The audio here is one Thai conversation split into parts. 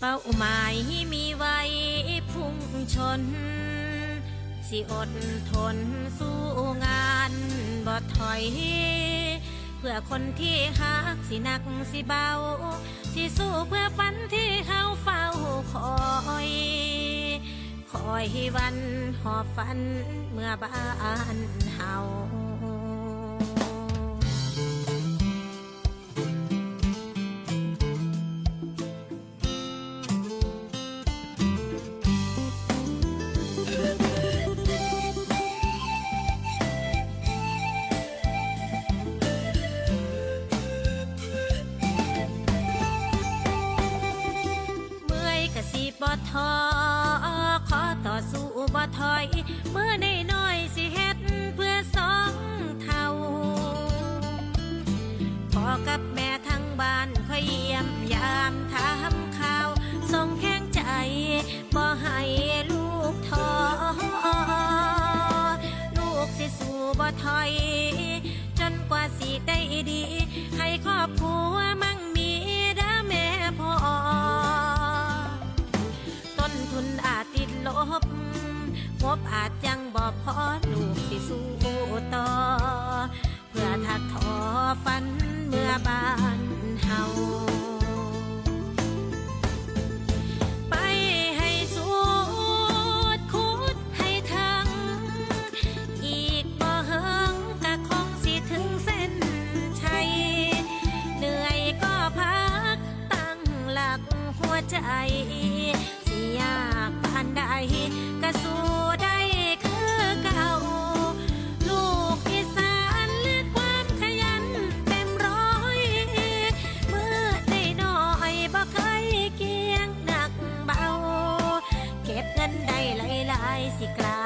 เป้าหมายมีไว้พุ่งชน สิอดทนสู้งานบ่ถอย เพื่อคนที่หักสิหนักสิเบา สิสู้เพื่อฝันที่เฮาเฝ้าคอยคอยวันหอบฝันเมื่อบ้านเฮา ท้อขอต่อสู้บ่ถอย เมื่อได้น้อยสิเฮ็ดเพื่อสองเท่าพ่อกับแม่ทั้งบ้านคอยเยี่ยมยามทำข่าวส่งแข้งใจบ่ให้ลูกท้อลูกสิสู้บ่ถอย จนกว่าสิได้ดี ให้ครอบครัว บ้านเฮาไปให้สุดคุดให้ทั้งอีกบ่เฮิงก็คงสิถึงเส้นชัยเหนื่อยก็พักตั้งหลักหัวใจ สิยากปานใดก็สู้ สิกลับ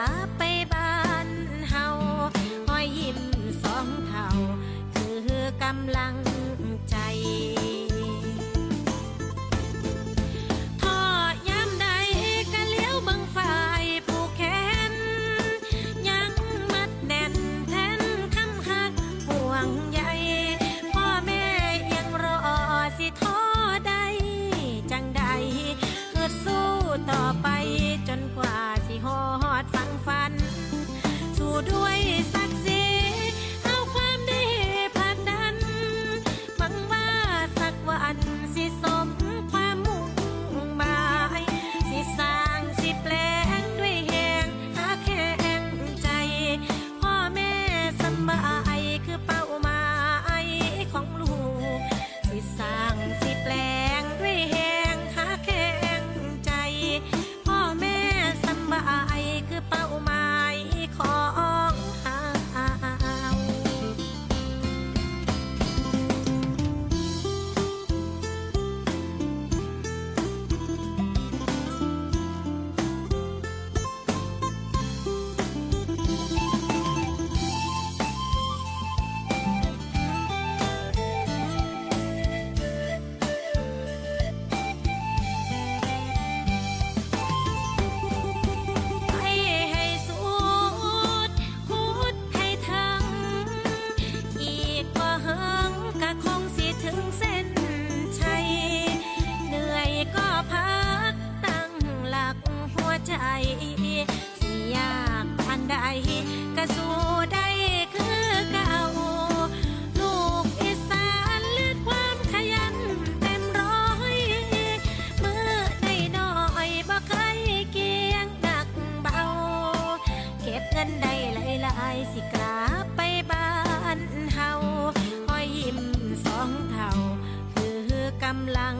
ด้วย ใจสิยากปานใดก็สู้ได้คือเก่าลูกอีสานเลือดความขยันเต็มร้อยเมื่อได้น้อยบ่เคยเกียงหนักเบา เก็บเงินได้หลายๆสิกลับไปบ้านเฮาหอยยิ้มสองเท่าคือกำลัง